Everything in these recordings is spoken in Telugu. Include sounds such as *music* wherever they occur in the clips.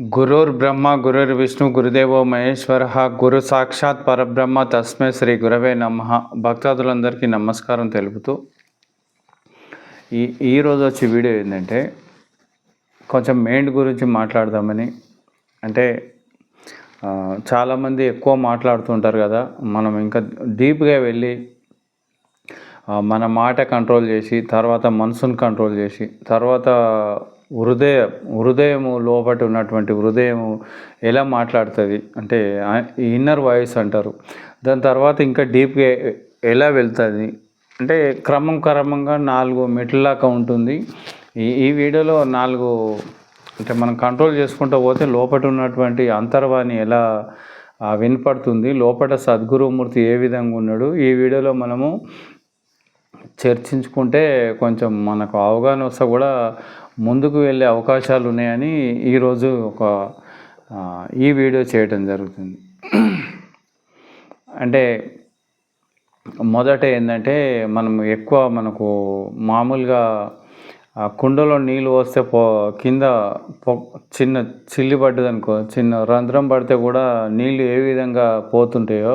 గురుర్ బ్రహ్మ గురుర్ విష్ణు గురుదేవో మహేశ్వర గురు సాక్షాత్ పరబ్రహ్మ తస్మే శ్రీ గురవే నమ. భక్తాదులందరికీ నమస్కారం తెలుపుతూ ఈ ఈరోజు వచ్చే వీడియో ఏంటంటే కొంచెం మైండ్ గురించి మాట్లాడదామని అంటే చాలామంది ఎక్కువ మాట్లాడుతుంటారు కదా మనం ఇంకా డీప్గా వెళ్ళి మన మాట కంట్రోల్ చేసి తర్వాత మనసును కంట్రోల్ చేసి తర్వాత హృదయ హృదయము లోపట ఉన్నటువంటి హృదయము ఎలా మాట్లాడుతుంది? అంటే ఇన్నర్ వాయిస్ అంటారు. దాని తర్వాత ఇంకా డీప్గా ఎలా వెళ్తుంది? అంటే క్రమం క్రమంగా నాలుగు మెట్లలాగా ఉంటుంది. ఈ ఈ వీడియోలో నాలుగు అంటే మనం కంట్రోల్ చేసుకుంటూ పోతే లోపట ఉన్నటువంటి అంతర్వాణి ఎలా వినపడుతుంది? లోపల సద్గురుమూర్తి ఏ విధంగా ఉన్నాడు? ఈ వీడియోలో మనము చర్చించుకుంటే కొంచెం మనకు అవగాహన వస్తే కూడా ముందుకు వెళ్ళే అవకాశాలు ఉన్నాయని ఈరోజు ఒక ఈ వీడియో చేయడం జరుగుతుంది. అంటే మొదట ఏంటంటే మనం ఎక్కువ మనకు మామూలుగా కుండలో నీళ్ళు వస్తే పో కింద పొ చిన్న చిల్లి పడ్డది అనుకో చిన్న రంధ్రం పడితే కూడా నీళ్ళు ఏ విధంగా పోతుంటాయో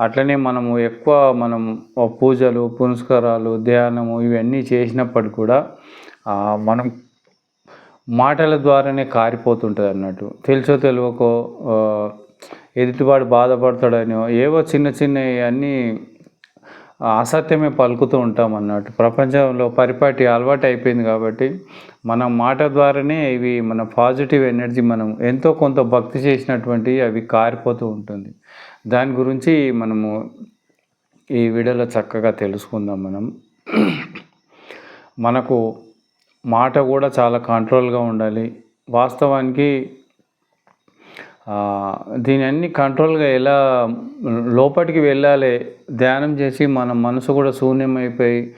అట్లనే మనము ఎక్కువ మనం పూజలు పునస్కారాలు ధ్యానము ఇవన్నీ చేసినప్పటికి కూడా మనం మాటల ద్వారానే కారిపోతుంటుంది అన్నట్టు. తెలుసో తెలియకో ఎదుటివాడు బాధపడతాడనో ఏవో చిన్న చిన్న అన్నీ అసత్యమే పలుకుతూ ఉంటాం అన్నట్టు. ప్రపంచంలో పరిపాటి అలవాటు అయిపోయింది కాబట్టి మన మాట ద్వారానే ఇవి మన పాజిటివ్ ఎనర్జీ మనం ఎంతో కొంత భక్తి చేసినటువంటి అవి కారిపోతూ ఉంటుంది. దాని గురించి మనము ఈ వీడియోలో చక్కగా తెలుసుకుందాం మనం. మనకు మాట కూడా చాలా కంట్రోల్గా ఉండాలి. వాస్తవానికి దీని అన్ని కంట్రోల్గా ఎలా లోపలికి వెళ్ళాలి ధ్యానం చేసి మన మనసు కూడా శూన్యమైపోయి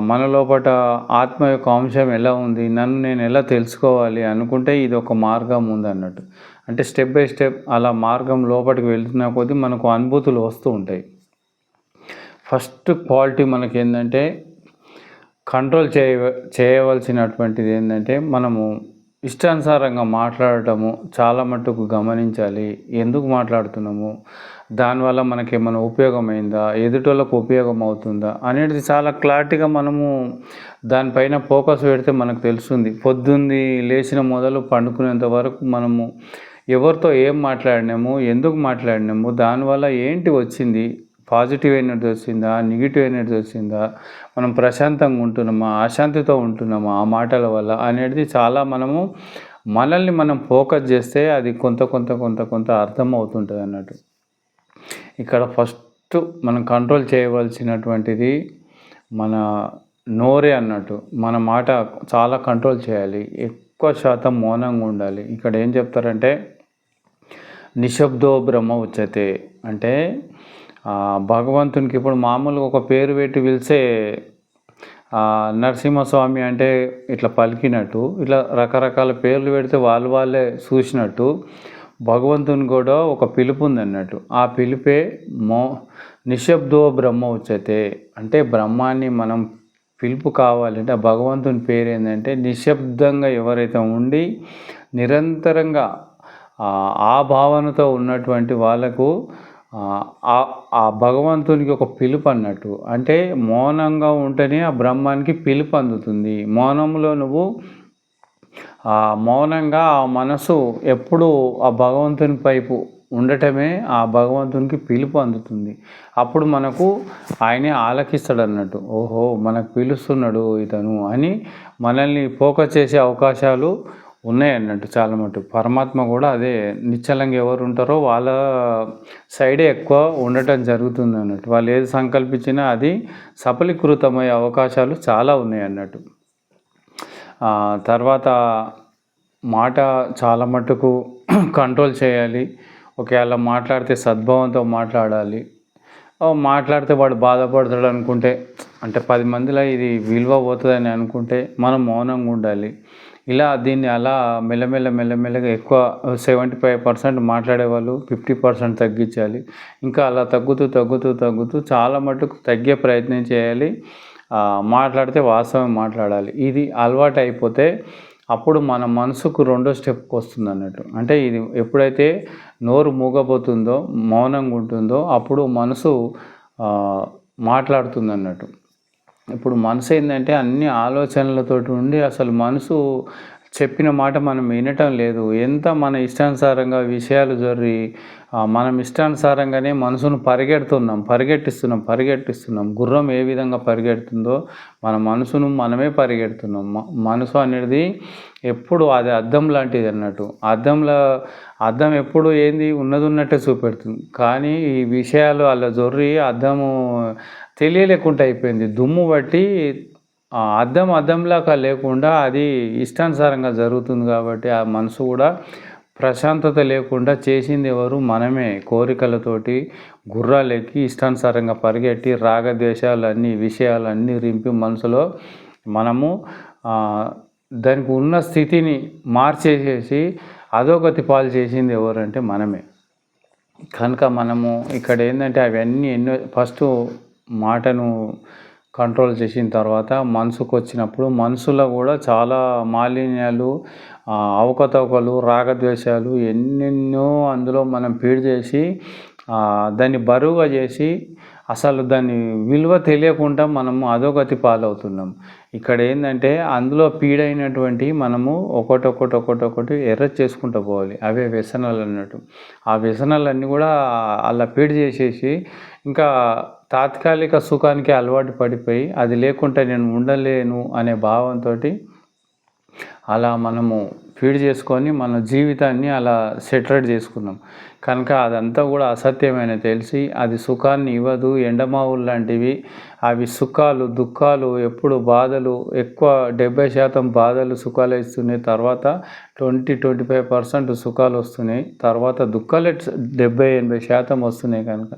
మన లోపల ఆత్మ యొక్క అంశం ఎలా ఉంది నన్ను నేను ఎలా తెలుసుకోవాలి అనుకుంటే ఇది ఒక మార్గం ఉంది అన్నట్టు. అంటే స్టెప్ బై స్టెప్ అలా మార్గం లోపలికి వెళ్తున్న కొద్దీ మనకు అనుభూతులు వస్తూ ఉంటాయి. ఫస్ట్ క్వాలిటీ మనకి ఏంటంటే కంట్రోల్ చేయ చేయవలసినటువంటిది ఏంటంటే మనము ఇష్టానుసారంగా మాట్లాడటము చాలా మట్టుకు గమనించాలి. ఎందుకు మాట్లాడుతున్నాము? దానివల్ల మనకి ఏమైనా ఉపయోగమైందా? ఎదుటోళ్ళకు ఉపయోగం అవుతుందా అనేది చాలా క్లారిటీగా మనము దానిపైన ఫోకస్ పెడితే మనకు తెలుస్తుంది. పొద్దుంది లేచిన మొదలు పండుకునేంత వరకు మనము ఎవరితో ఏం మాట్లాడినాము? ఎందుకు మాట్లాడినాము? దానివల్ల ఏంటి వచ్చింది? పాజిటివ్ ఎనర్జీ వచ్చిందా? నెగిటివ్ ఎనర్జీ వచ్చిందా? మనం ప్రశాంతంగా ఉంటున్నామా? అశాంతితో ఉంటున్నామా? ఆ మాటల వల్ల అనేది చాలా మనము మనల్ని మనం ఫోకస్ చేస్తే అది కొంత కొంత కొంత కొంత అర్థం అవుతుంటుంది అన్నట్టు. ఇక్కడ ఫస్ట్ మనం కంట్రోల్ చేయవలసినటువంటిది మన నోరే అన్నట్టు. మన మాట చాలా కంట్రోల్ చేయాలి. ఎక్కువ శాతం మౌనంగా ఉండాలి. ఇక్కడ ఏం చెప్తారంటే నిశ్శబ్దో బ్రహ్మ ఉచ్యతే. అంటే భగవంతునికి ఇప్పుడు మామూలుగా ఒక పేరు పెట్టి పిలిచే నరసింహస్వామి అంటే ఇట్లా పలికినట్టు ఇట్లా రకరకాల పేర్లు పెడితే వాళ్ళు వాళ్ళే చూసినట్టు భగవంతుని కూడా ఒక పిలుపు ఉంది అన్నట్టు ఆ పిలిపే మో నిశ్శబ్దో బ్రహ్మ ఉచతే అంటే బ్రహ్మాన్ని మనం పిలుపు కావాలంటే ఆ భగవంతుని పేరు ఏంటంటే నిశ్శబ్దంగా ఎవరైతే ఉండి నిరంతరంగా ఆ భావనతో ఉన్నటువంటి వాళ్ళకు ఆ, భగవంతునికి ఒక పిలుపు అన్నట్టు. అంటే మౌనంగా ఉంటేనే ఆ బ్రహ్మానికి పిలుపు అందుతుంది. మౌనంలో నువ్వు ఆ మౌనంగా ఆ మనసు ఎప్పుడు ఆ భగవంతుని పైపు ఉండటమే ఆ భగవంతునికి పిలుపు అందుతుంది. అప్పుడు మనకు ఆయనే ఆలకిస్తాడు అన్నట్టు ఓహో మనకు పిలుస్తున్నాడు ఇతను అని మనల్ని ఫోకస్ చేసే అవకాశాలు ఉన్నాయి అన్నట్టు చాలా మటుకు. పరమాత్మ కూడా అదే నిశ్చలంగా ఎవరు ఉంటారో వాళ్ళ సైడే ఎక్కువ ఉండటం జరుగుతుంది అన్నట్టు. వాళ్ళు ఏది సంకల్పించినా అది సఫలీకృతమయ్యే అవకాశాలు చాలా ఉన్నాయి అన్నట్టు తర్వాత మాట చాలా మటుకు కంట్రోల్ చేయాలి. ఒకవేళ మాట్లాడితే సద్భావంతో మాట్లాడాలి. మాట్లాడితే వాడు బాధపడతాడు అనుకుంటే అంటే పది మందిలో ఇది విలువ పోతుందని అనుకుంటే మనం మౌనంగా ఉండాలి. ఇలా దీన్ని అలా మెల్లమెల్ల మెల్లమెల్లగా ఎక్కువ సెవెంటీ ఫైవ్ పర్సెంట్ మాట్లాడేవాళ్ళు ఫిఫ్టీ పర్సెంట్ తగ్గించాలి. ఇంకా అలా తగ్గుతూ తగ్గుతూ తగ్గుతూ చాలా మటుకు తగ్గే ప్రయత్నం చేయాలి. మాట్లాడితే వాస్తవం మాట్లాడాలి. ఇది అలవాటు అయిపోతే అప్పుడు మన మనసుకు రెండో స్టెప్కి వస్తుంది అన్నట్టు. అంటే ఇది ఎప్పుడైతే నోరు మూగపోతుందో మౌనంగా ఉంటుందో అప్పుడు మనసు మాట్లాడుతుంది అన్నట్టు. ఇప్పుడు మనసు ఏంటంటే అన్ని ఆలోచనలతోటి ఉండి అసలు మనసు చెప్పిన మాట మనం వినటం లేదు. ఎంత మన ఇష్టానుసారంగా విషయాలు జరిగి మనం ఇష్టానుసారంగానే మనసును పరిగెడుతున్నాం పరిగెట్టిస్తున్నాం పరిగెట్టిస్తున్నాం. గుర్రం ఏ విధంగా పరిగెడుతుందో మన మనసును మనమే పరిగెడుతున్నాం. మనసు అనేది ఎప్పుడు అది అద్దం లాంటిది అన్నట్టు. అద్దంలో అద్దం ఎప్పుడు ఏంది? ఉన్నది ఉన్నట్టే చూపెడుతుంది. కానీ ఈ విషయాలు అలా జొర్రి అద్దము తెలియలేకుండా అయిపోయింది. దుమ్ము బట్టి ఆ అద్దం అద్దంలాగా లేకుండా అది ఇష్టానుసారంగా జరుగుతుంది కాబట్టి ఆ మనసు కూడా ప్రశాంతత లేకుండా చేసింది ఎవరు? మనమే. కోరికలతోటి గుర్రాలెక్కి ఇష్టానుసారంగా పరిగెట్టి రాగద్వేషాలన్నీ విషయాలన్నీ విషయాలు అన్నీ రింపి మనసులో మనము దానికి ఉన్న స్థితిని మార్చేసేసి అధోగతి పాలు చేసింది ఎవరంటే మనమే. కనుక మనము ఇక్కడ ఏంటంటే అవన్నీ ఎన్నో ఫస్ట్ మాటను కంట్రోల్ చేసిన తర్వాత మనసుకు వచ్చినప్పుడు మనసులో కూడా చాలా మాలిన్యాలు అవకతవకలు రాగద్వేషాలు ఎన్నెన్నో అందులో మనం ఫీడ్ చేసి దాన్ని బరువుగా చేసి అసలు దాని విలువ తెలియకుండా మనము అధోగతి పాలవుతున్నాం. ఇక్కడ ఏంటంటే అందులో పీడైనటువంటి మనము ఒకటొకటి ఒకటి ఒకటి ఎర్ర చేసుకుంటూ పోవాలి. అవే వ్యసనాలు అన్నట్టు. ఆ వ్యసనాలన్నీ కూడా అలా పీడి చేసేసి ఇంకా తాత్కాలిక సుఖానికి అలవాటు పడిపోయి అది లేకుంటే నేను ఉండలేను అనే భావంతో అలా మనము ఫీడ్ చేసుకొని మన జీవితాన్ని అలా సెటరేట్ చేసుకున్నాం కనుక అదంతా కూడా అసత్యమైన తెలిసి అది సుఖాన్ని ఇవ్వదు. ఎండమావులు లాంటివి అవి సుఖాలు దుఃఖాలు ఎప్పుడు బాధలు ఎక్కువ డెబ్బై శాతం బాధలు సుఖాలు ఇస్తున్నాయి. తర్వాత ట్వంటీ ట్వంటీ ఫైవ్ పర్సెంట్ సుఖాలు వస్తున్నాయి. తర్వాత దుఃఖాలు డెబ్బై ఎనభై శాతం వస్తున్నాయి కనుక.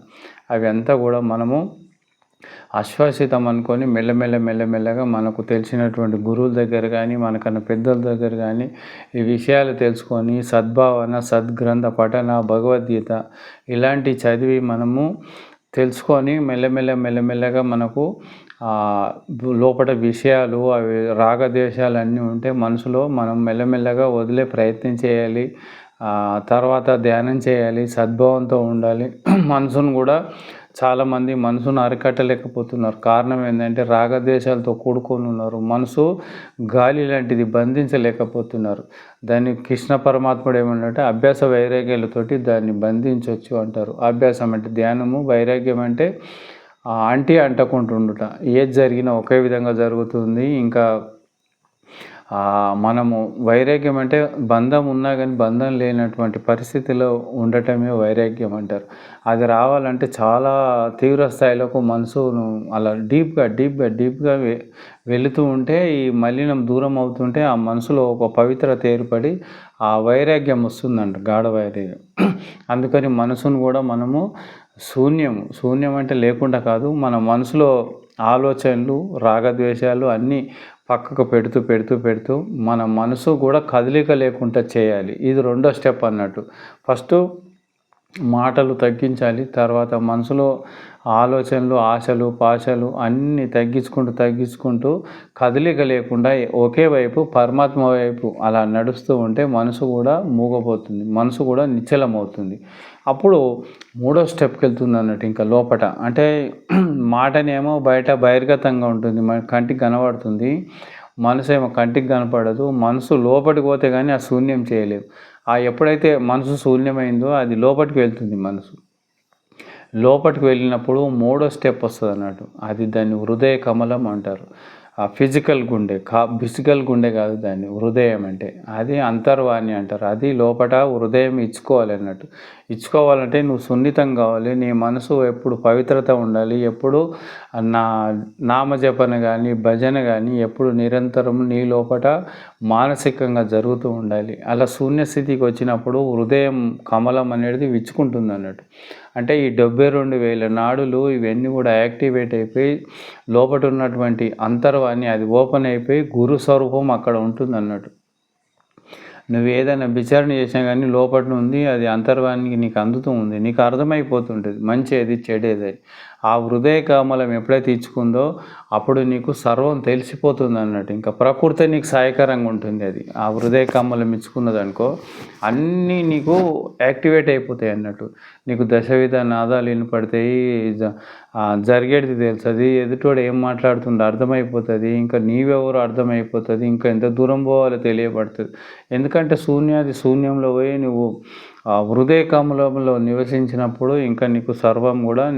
అవి అంతా కూడా మనము ఆశ్వాసితం అనుకొని మెల్లమెల్ల మెల్లమెల్లగా మనకు తెలిసినటువంటి గురువుల దగ్గర కానీ మనకన్నా పెద్దల దగ్గర కానీ ఈ విషయాలు తెలుసుకొని సద్భావన సద్గ్రంథ పఠన భగవద్గీత ఇలాంటి చదివి మనము తెలుసుకొని మెల్లమెల్ల మెల్లమెల్లగా మనకు లోపల విషయాలు అవి రాగద్వేషాలు అన్నీ ఉంటే మనసులో మనం మెల్లమెల్లగా వదిలే ప్రయత్నం చేయాలి. తర్వాత ధ్యానం చేయాలి సద్భావంతో ఉండాలి. *clears throat* మనసును కూడా చాలామంది మనసును అరికట్టలేకపోతున్నారు. కారణం ఏంటంటే రాగద్వేషాలతో కూడుకొని ఉన్నారు. మనసు గాలి లాంటిది బంధించలేకపోతున్నారు. దాన్ని కృష్ణ పరమాత్ముడు ఏమంటే అభ్యాస వైరాగ్యాలతోటి దాన్ని బంధించవచ్చు అంటారు. అభ్యాసం అంటే ధ్యానము వైరాగ్యం అంటే ఆ, అంటకుంటుండుట. ఏది జరిగినా ఒకే విధంగా జరుగుతుంది. ఇంకా మనము వైరాగ్యం అంటే బంధం ఉన్నా కానీ బంధం లేనటువంటి పరిస్థితిలో ఉండటమే వైరాగ్యం అంటారు. అది రావాలంటే చాలా తీవ్ర స్థాయిలోకి మనసును అలా డీప్గా డీప్గా డీప్గా వెళుతూ ఉంటే ఈ మలినం దూరం అవుతుంటే ఆ మనసులో ఒక పవిత్రత ఏర్పడి ఆ వైరాగ్యం వస్తుందంట గాఢ వైరాగ్యం. *clears throat* అందుకని మనసును కూడా మనము శూన్యం శూన్యం అంటే లేకుండా కాదు మన మనసులో ఆలోచనలు రాగద్వేషాలు అన్నీ పక్కకు పెడుతూ పెడుతూ పెడుతూ మన మనసు కూడా కదలిక లేకుండా చేయాలి. ఇది రెండో స్టెప్ అన్నట్టు. ఫస్ట్ మాటలు తగ్గించాలి. తర్వాత మనసులో ఆలోచనలు ఆశలు పాశలు అన్నీ తగ్గించుకుంటూ తగ్గించుకుంటూ కదలిక లేకుండా ఒకే వైపు పరమాత్మ వైపు అలా నడుస్తూ ఉంటే మనసు కూడా మూగపోతుంది మనసు కూడా నిశ్చలమవుతుంది. అప్పుడు మూడో స్టెప్కి వెళ్తుంది అన్నట్టు ఇంకా లోపట. అంటే *clears throat* మాటనేమో బయట బహిర్గతంగా ఉంటుంది మన కంటికి కనబడుతుంది మనసు ఏమో కంటికి కనపడదు మనసు లోపలికి పోతే కానీ ఆ శూన్యం చేయలేము ఆ ఎప్పుడైతే మనసు శూన్యమైందో అది లోపలికి వెళ్తుంది మనసు. లోపలికి వెళ్ళినప్పుడు మూడో స్టెప్ వస్తుంది అన్నట్టు. అది దాన్ని హృదయ కమలం అంటారు. ఆ ఫిజికల్ గుండె కా ఫిజికల్ గుండె కాదు దాన్ని హృదయం అంటే. అది అంతర్వాణి అంటారు. అది లోపట హృదయం ఇచ్చుకోవాలి అన్నట్టు. ఇచ్చుకోవాలంటే నువ్వు సున్నితం కావాలి నీ మనసు ఎప్పుడు పవిత్రత ఉండాలి ఎప్పుడు నా నామజపన కానీ భజన కానీ ఎప్పుడు నిరంతరం నీ లోపట మానసికంగా జరుగుతూ ఉండాలి. అలా శూన్యస్థితికి వచ్చినప్పుడు హృదయం కమలం అనేది విచ్చుకుంటుంది అన్నట్టు. అంటే ఈ డెబ్బై రెండు వేల నాడులు ఇవన్నీ కూడా యాక్టివేట్ అయిపోయి లోపట ఉన్నటువంటి అంతర్వాణి అది ఓపెన్ అయిపోయి గురు స్వరూపం అక్కడ ఉంటుంది అన్నట్టు నువ్వు ఏదైనా విచారణ చేసినా కానీ లోపల ఉంది అది అంతర్వానికి నీకు అందుతూ ఉంది నీకు అర్థమైపోతుంటుంది మంచి ఏది చెడేది. ఆ హృదయ కమలం ఎప్పుడైతే ఇచ్చుకుందో అప్పుడు నీకు సర్వం తెలిసిపోతుంది అన్నట్టు. ఇంకా ప్రకృతి నీకు సహాయకరంగా ఉంటుంది అది. ఆ హృదయ కామలం ఇచ్చుకున్నదనుకో అన్నీ నీకు యాక్టివేట్ అయిపోతాయి అన్నట్టు. నీకు దశ విధ నాదాలు వినపడతాయి జ- జరిగేది తెలుస్తుంది ఎదుటోడు ఏం మాట్లాడుతుండో అర్థమైపోతుంది ఇంకా నీవెవరో అర్థమైపోతుంది ఇంకా ఎంత దూరం పోవాలో తెలియబడుతుంది. ఎందుకంటే శూన్యాది శూన్యంలో పోయి నువ్వు ఆ హృదయ కమలంలో నివసించినప్పుడు ఇంకా నీకు సర్వం కూడా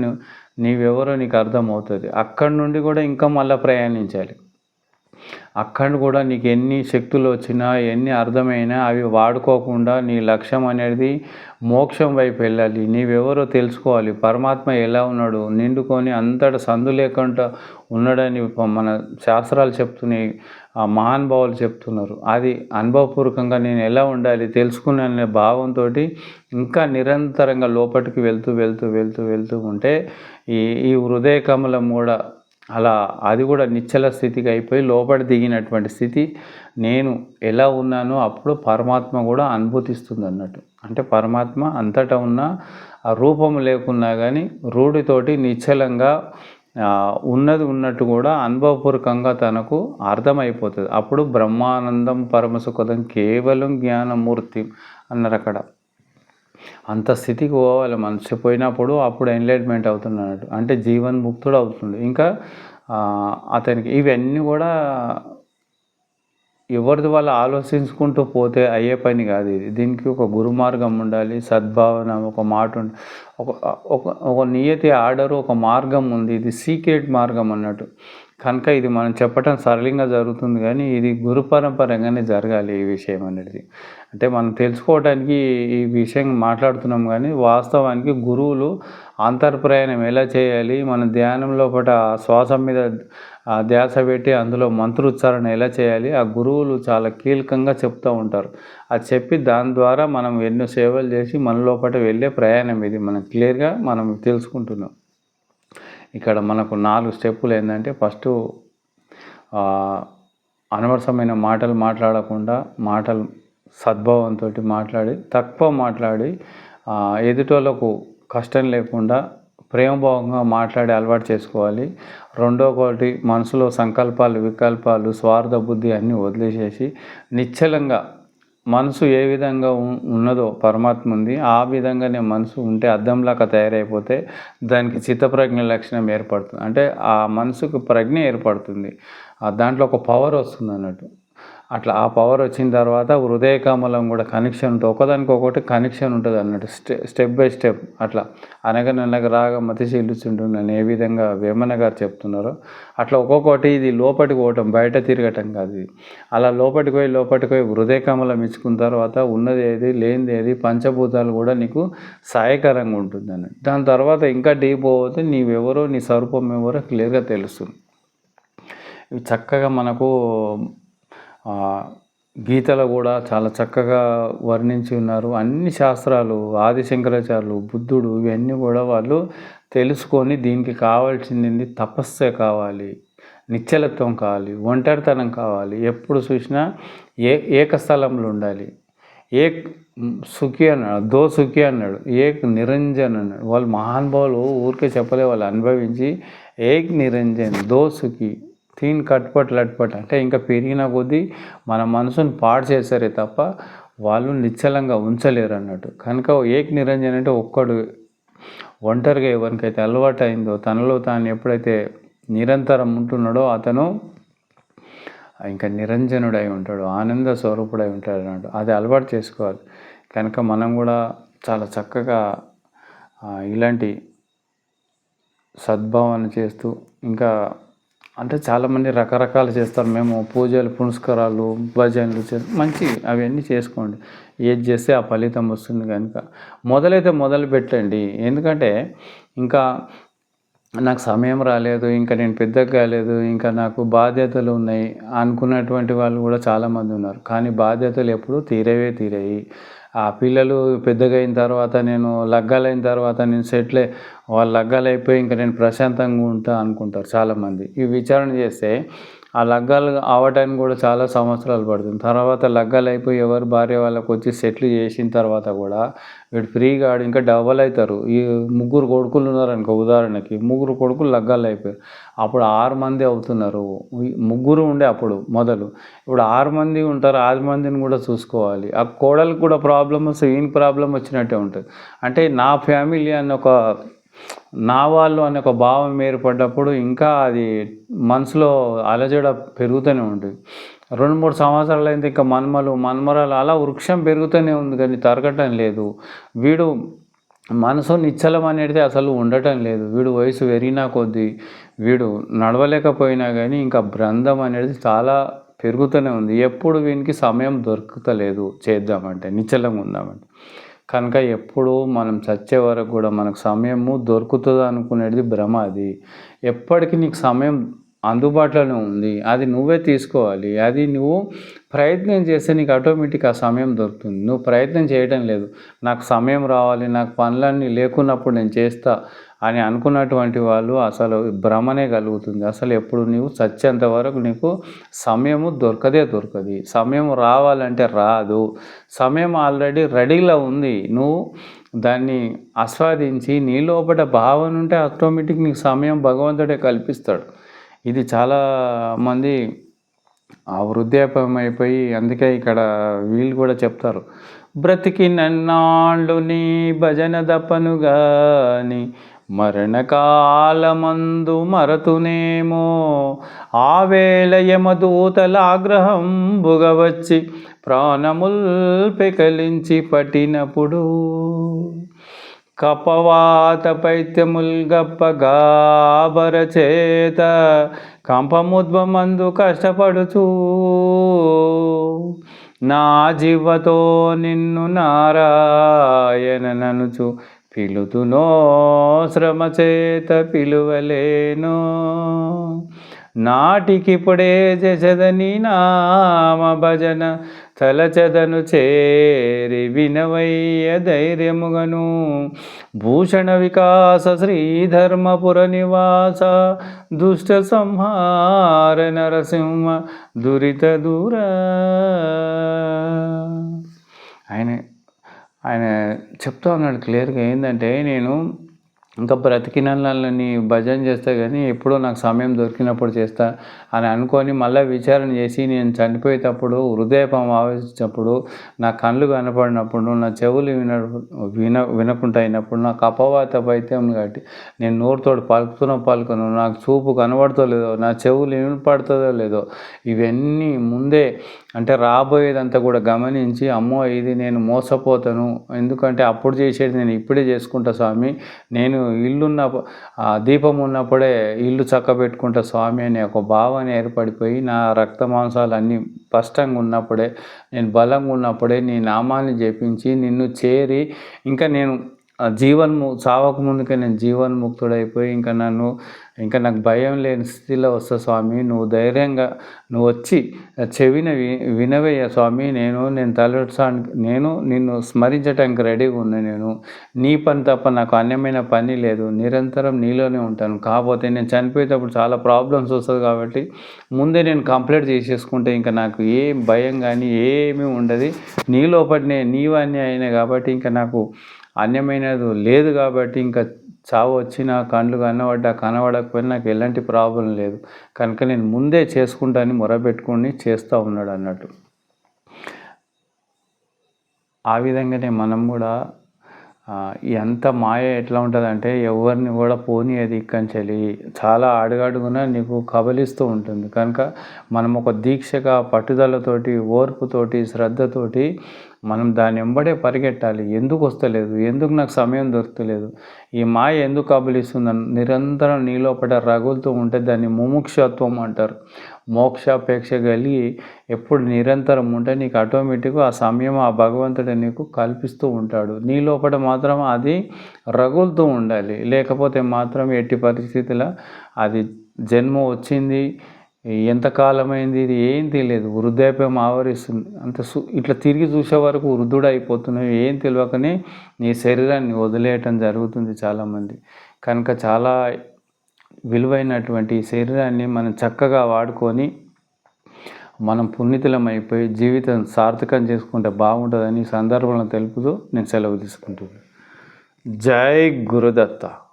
నీవెవరో నీకు అర్థమవుతుంది అక్కడి నుండి కూడా ఇంకా మళ్ళీ ప్రయాణించాలి. అక్కడ కూడా నీకు ఎన్ని శక్తులు వచ్చినా ఎన్ని అర్థమైనా అవి వాడుకోకుండా నీ లక్ష్యం అనేది మోక్షం వైపు వెళ్ళాలి. నీవెవరో తెలుసుకోవాలి. పరమాత్మ ఎలా ఉన్నాడు? నిండుకొని అంతటా సందు లేకుండా ఉన్నాడని మన శాస్త్రాలు చెప్తున్నాయి. ఆ మహానుభావులు చెప్తున్నారు. అది అనుభవపూర్వకంగా నేను ఎలా ఉండాలి తెలుసుకున్నాననే భావంతో ఇంకా నిరంతరంగా లోపలికి వెళ్తూ వెళ్తూ వెళ్తూ వెళ్తూ ఉంటే ఈ ఈ హృదయ కమలం కూడా అలా అది కూడా నిశ్చల స్థితికి అయిపోయి లోపల దిగినటువంటి స్థితి. నేను ఎలా ఉన్నానో అప్పుడు పరమాత్మ కూడా అనుభూతిస్తుంది అన్నట్టు. అంటే పరమాత్మ అంతటా ఉన్న ఆ రూపం లేకున్నా కానీ రూఢితోటి నిశ్చలంగా ఉన్నది ఉన్నట్టు కూడా అనుభవపూర్వకంగా తనకు అర్థమైపోతుంది. అప్పుడు బ్రహ్మానందం పరమసుఖదం కేవలం జ్ఞానమూర్తి అన్నారు అక్కడ. అంత స్థితికి పోవాలి. మనిషి పోయినప్పుడు అప్పుడు ఎన్లైట్మెంట్ అవుతుంది అన్నట్టు. అంటే జీవన్ముక్తుడు అవుతుంది ఇంకా అతనికి ఇవన్నీ కూడా ఎవరిది వాళ్ళు ఆలోచించుకుంటూ పోతే అయ్యే పని కాదు ఇది. దీనికి ఒక గురు మార్గం ఉండాలి. సద్భావన ఒక మాట ఒక ఒక ఒక నియతి ఆర్డర్ ఒక మార్గం ఉంది. ఇది సీక్రెట్ మార్గం అన్నట్టు. కనుక ఇది మనం చెప్పటం సరళంగా జరుగుతుంది కానీ ఇది గురు పరంపరంగానే జరగాలి ఈ విషయం అనేది. అంటే మనం తెలుసుకోవడానికి ఈ విషయం మాట్లాడుతున్నాం కానీ వాస్తవానికి గురువులు అంతర్ప్రయాణం ఎలా చేయాలి మన ధ్యానంలో లోపల ఆ శ్వాస మీద ఆ ధ్యాస పెట్టి అందులో మంత్రోచ్చారణ ఎలా చేయాలి ఆ గురువులు చాలా కీలకంగా చెప్తూ ఉంటారు. అది చెప్పి దాని ద్వారా మనం ఎన్నో సేవలు చేసి మన లోపల వెళ్ళే ప్రయాణం ఇది. మనం క్లియర్గా మనం తెలుసుకుంటున్నాం. ఇక్కడ మనకు నాలుగు స్టెప్పులు ఏంటంటే ఫస్ట్ అనవసరమైన మాటలు మాట్లాడకుండా మాటలు సద్భావంతో మాట్లాడి తక్కువ మాట్లాడి ఎదుటోళ్ళకు కష్టం లేకుండా ప్రేమభావంగా మాట్లాడి అలవాటు చేసుకోవాలి. రెండో ఒకటి మనసులో సంకల్పాలు వికల్పాలు స్వార్థ బుద్ధి అన్నీ వదిలేసేసి నిశ్చలంగా మనసు ఏ విధంగా ఉన్నదో పరమాత్మ ఉంది. ఆ విధంగానే మనసు ఉంటే అద్దంలాగా తయారైపోతే దానికి చిత్తప్రజ్ఞ లక్షణం ఏర్పడుతుంది. అంటే ఆ మనసుకు ప్రజ్ఞ ఏర్పడుతుంది. ఆ దాంట్లో ఒక పవర్ వస్తుంది అన్నట్టు. అట్లా ఆ పవర్ వచ్చిన తర్వాత హృదయ కమలం కూడా కనెక్షన్ ఉంటుంది ఒకదానికి ఒకటి కనెక్షన్ ఉంటుంది అన్నట్టు. స్టె స్టెప్ బై స్టెప్ అట్లా. అనగనగా రాగా మతి చెల్లుచుంటుందని ఏ విధంగా వేమన గారు చెప్తున్నారో అట్లా ఒక్కొక్కటి ఇది లోపలికి పోవటం బయట తిరగటం కాదు ఇది. అలా లోపలికి పోయి లోపలికి పోయి హృదయ కమలం ఇచ్చుకున్న తర్వాత ఉన్నది ఏది లేనిది ఏది పంచభూతాలు కూడా నీకు సహాయకరంగా ఉంటుంది అన్నట్టు. దాని తర్వాత ఇంకా డీప్ పోతే నీవెవరో నీ స్వరూపం ఎవరో క్లియర్గా తెలుస్తుంది. చక్కగా మనకు గీతలో కూడా చాలా చక్కగా వర్ణించి ఉన్నారు. అన్ని శాస్త్రాలు ఆదిశంకరాచార్యులు బుద్ధుడు ఇవన్నీ కూడా వాళ్ళు తెలుసుకొని దీనికి కావాల్సింది తపస్సే కావాలి. నిశ్చలత్వం కావాలి. ఒంటరితనం కావాలి. ఎప్పుడు చూసినా ఏ ఏకస్థలంలో ఉండాలి. ఏక్ సుఖి అన్నాడు దో సుఖి అన్నాడు ఏక్ నిరంజన్ అన్నాడు. వాళ్ళు మహానుభావులు ఊరికే చెప్పలే వాళ్ళు అనుభవించి ఏక్ నిరంజన్ దో సుఖి తీన్ కట్పట్ లట్పట్. అంటే ఇంకా పెరిగిన కొద్దీ మన మనసును పాడు చేస్తారే తప్ప వాళ్ళు నిశ్చలంగా ఉంచలేరు అన్నట్టు కనుక ఏక్ నిరంజన్ అంటే ఒక్కడు ఒంటరిగా ఎవరికైతే అలవాటు అయిందో తనలో తాను ఎప్పుడైతే నిరంతరం ఉంటున్నాడో అతను ఇంకా నిరంజనుడై ఉంటాడు ఆనంద స్వరూపుడై ఉంటాడు అన్నట్టు. అది అలవాటు చేసుకోవాలి. కనుక మనం కూడా చాలా చక్కగా ఇలాంటి సద్భావన చేస్తూ ఇంకా అంటే చాలామంది రకరకాలు చేస్తారు. మేము పూజలు పునస్కారాలు భజనలు చే మంచి అవన్నీ చేసుకోండి. ఏది చేస్తే ఆ ఫలితం వస్తుంది కనుక. మొదలైతే మొదలు పెట్టండి. ఎందుకంటే ఇంకా నాకు సమయం రాలేదు ఇంకా నేను పెద్దగా కాలేదు ఇంకా నాకు బాధ్యతలు ఉన్నాయి అనుకున్నటువంటి వాళ్ళు కూడా చాలామంది ఉన్నారు. కానీ బాధ్యతలు ఎప్పుడూ తీరేవే తీరేయి. ఆ పిల్లలు పెద్దగా అయిన తర్వాత నేను లగ్గాలైన తర్వాత నేను సెటిల్ అయి- వాళ్ళు లగ్గాలు అయిపోయి ఇంకా నేను ప్రశాంతంగా ఉంటా అనుకుంటారు చాలామంది. ఈ విచారణ చేస్తే ఆ లగ్గాలు అవటానికి కూడా చాలా సంవత్సరాలు పడుతుంది. తర్వాత లగ్గాలు అయిపోయి ఎవరు భార్య వాళ్ళకు వచ్చి సెటిల్ చేసిన తర్వాత కూడా వీడు ఫ్రీగా ఆడు ఇంకా డబల్ అవుతారు. ఈ ముగ్గురు కొడుకులు ఉన్నారనుకో ఉదాహరణకి ముగ్గురు కొడుకులు లగ్గాలు అయిపోయారు. అప్పుడు ఆరు మంది అవుతున్నారు. ముగ్గురు ఉండే అప్పుడు మొదలు. ఇప్పుడు ఆరు మంది ఉంటారు ఆరు మందిని కూడా చూసుకోవాలి. ఆ కోడలకు కూడా ప్రాబ్లమ్ వస్తే ఈయన ప్రాబ్లం వచ్చినట్టే ఉంటుంది. అంటే నా ఫ్యామిలీ అన్న ఒక నా వాళ్ళు అనే ఒక భావం ఏర్పడ్డప్పుడు ఇంకా అది మనసులో అలజడ పెరుగుతూనే ఉంటుంది రెండు మూడు సంవత్సరాలు అయితే ఇంకా మన్మలు మన్మరాలు అలా వృక్షం పెరుగుతూనే ఉంది కానీ తరగటం లేదు. వీడు మనసు నిశ్చలం అనేది అసలు ఉండటం లేదు. వీడు వయసు పెరిగినా కొద్దీ వీడు నడవలేకపోయినా కానీ ఇంకా బృందం అనేది చాలా పెరుగుతూనే ఉంది. ఎప్పుడు వీనికి సమయం దొరుకుతలేదు చేద్దామంటే నిశ్చలంగా ఉందామంటే. కనుక ఎప్పుడూ మనం చచ్చే వరకు కూడా మనకు సమయము దొరుకుతుంది అనుకునేది భ్రమ అది. ఎప్పటికీ నీకు సమయం అందుబాటులోనే ఉంది. అది నువ్వే తీసుకోవాలి. అది నువ్వు ప్రయత్నం చేస్తే నీకు ఆటోమేటిక్ ఆ సమయం దొరుకుతుంది. నువ్వు ప్రయత్నం చేయడం లేదు. నాకు సమయం రావాలి నాకు పనులన్నీ లేకున్నప్పుడు నేను చేస్తా. అని అనుకున్నటువంటి వాళ్ళు అసలు భ్రమనే కలుగుతుంది. అసలు ఎప్పుడు నీవు చచ్చేంత వరకు నీకు సమయము దొరకదే దొరకదు. సమయం రావాలంటే రాదు. సమయం ఆల్రెడీ రెడీలో ఉంది. నువ్వు దాన్ని ఆస్వాదించి నీ లోపల భావన ఉంటే ఆటోమేటిక్ నీకు సమయం భగవంతుడే కల్పిస్తాడు. ఇది చాలా మంది ఆ వృద్ధాప్యం అయిపోయి అందుకే ఇక్కడ వీళ్ళు కూడా చెప్తారు. బ్రతికి నన్నాళ్ళు నీ భజన దప్పను గాని మరణకాలమందు మరతునేమో. ఆవేళ యమదూతల ఆగ్రహం బుగవచ్చి ప్రాణముల్ పెకలించి పట్టినప్పుడు కపవాత పైత్యముల్ గప్పగాబర చేత కంపముద్వమందు కష్టపడుచూ నా జీవతో నిన్ను నారాయణ ననుచు పిలుతునో శ్రమచేత పిలువలేను. నాటికిప్పుడే చేసదని నామ భజన తలచదను చేరి వినవయ్య ధైర్యముగను. భూషణ వికాస శ్రీధర్మపుర నివాస దుష్ట సంహార నరసింహ దురిత దూర. ఆయన ఆయన చెప్తా ఉన్నాడు క్లియర్గా ఏంటంటే నేను ఇంకా బ్రతికినని భజన చేస్తా కానీ ఎప్పుడో నాకు సమయం దొరికినప్పుడు చేస్తా. అని అనుకొని మళ్ళీ విచారణ చేసి నేను చనిపోయేటప్పుడు హృదయపం ఆవేశించినప్పుడు నా కళ్ళు కనపడినప్పుడు నా చెవులు విన విన వినకుండా అయినప్పుడు నాకు అపవాత పైత్యం కాబట్టి నేను నోరుతోడు పలుకుతున్న పలుకును నాకు చూపు కనబడతలేదో నా చెవులు వినపడుతుందో లేదో ఇవన్నీ ముందే అంటే రాబోయేదంతా కూడా గమనించి అమ్మో ఇది నేను మోసపోతాను ఎందుకంటే అప్పుడు చేసేది నేను ఇప్పుడే చేసుకుంటా స్వామి నేను ఇల్లున్న ఆ దీపం ఉన్నప్పుడే ఇల్లు చక్కబెట్టుకుంటా స్వామి అనే ఒక భావన ఏర్పడిపోయి నా రక్త మాంసాలు అన్నీ స్పష్టంగా ఉన్నప్పుడే నేను బలంగా ఉన్నప్పుడే నీ నామాన్ని జపించి నిన్ను చేరి ఇంకా నేను జీవన్ము చావక ముందుకే నేను జీవన్ముక్తుడైపోయి ఇంకా నన్ను ఇంకా నాకు భయం లేని స్థితిలో వస్తా స్వామి. నువ్వు ధైర్యంగా నువ్వు వచ్చి చెవిన వి వినవయ్య స్వామి. నేను నేను తలసానికి నేను నిన్ను స్మరించడానికి రెడీగా ఉన్నా నేను. నీ పని తప్ప నాకు అన్యమైన పని లేదు. నిరంతరం నీలోనే ఉంటాను. కాకపోతే నేను చనిపోయేటప్పుడు చాలా ప్రాబ్లమ్స్ వస్తుంది కాబట్టి ముందే నేను కంప్లీట్ చేసేసుకుంటే ఇంకా నాకు ఏం భయం కానీ ఏమీ ఉండదు. నీ లోపటినే నీవన్నీ అయినాయి కాబట్టి ఇంకా నాకు అన్యమైనది లేదు కాబట్టి ఇంకా చావు వచ్చినా కండ్లు కనబడ్డా కనబడకపోయినా నాకు ఎలాంటి ప్రాబ్లం లేదు. కనుక నేను ముందే చేసుకుంటాను మొరపెట్టుకొని చేస్తూ ఉన్నాడు అన్నట్టు. ఆ విధంగానే మనం కూడా ఎంత మాయ ఎట్లా ఉంటుందంటే ఎవరిని కూడా పోనీయది ఇక్కడి చాలా అడుగడుగునా నీకు కబలిస్తూ ఉంటుంది. కనుక మనం ఒక దీక్షగా పట్టుదలతోటి ఓర్పుతోటి శ్రద్ధతోటి మనం దాని వెంబడే పరిగెట్టాలి. ఎందుకు వస్తలేదు? ఎందుకు నాకు సమయం దొరుకుతలేదు? ఈ మాయ ఎందుకు కబలిస్తుందని నిరంతరం నీలోపట రగులుతూ ఉంటే దాన్ని ముముక్షత్వం అంటారు. మోక్షాపేక్ష కలిగి ఎప్పుడు నిరంతరం ఉంటే నీకు ఆటోమేటిక్గా ఆ సమయం ఆ భగవంతుడు నీకు కల్పిస్తూ ఉంటాడు. నీ లోపల మాత్రం అది రగులుతూ ఉండాలి. లేకపోతే మాత్రం ఎట్టి పరిస్థితుల అది జన్మ వచ్చింది ఎంతకాలమైంది ఇది ఏం తెలియదు. వృద్ధాప్యం ఆవరిస్తుంది. అంత సు ఇట్లా తిరిగి చూసే వరకు వృద్ధుడు అయిపోతున్నావు ఏం తెలియకనే నీ శరీరాన్ని వదిలేయటం జరుగుతుంది చాలామంది. కనుక చాలా విలువైనటువంటి ఈ శరీరాన్ని మనం చక్కగా వాడుకొని మనం పుణ్యతులం అయిపోయి జీవితం సార్థకం చేసుకుంటే బాగుంటుందని ఈ సందర్భంలో తెలుపుతూ నేను సెలవు తీసుకుంటున్నాను. జై గురుదత్త.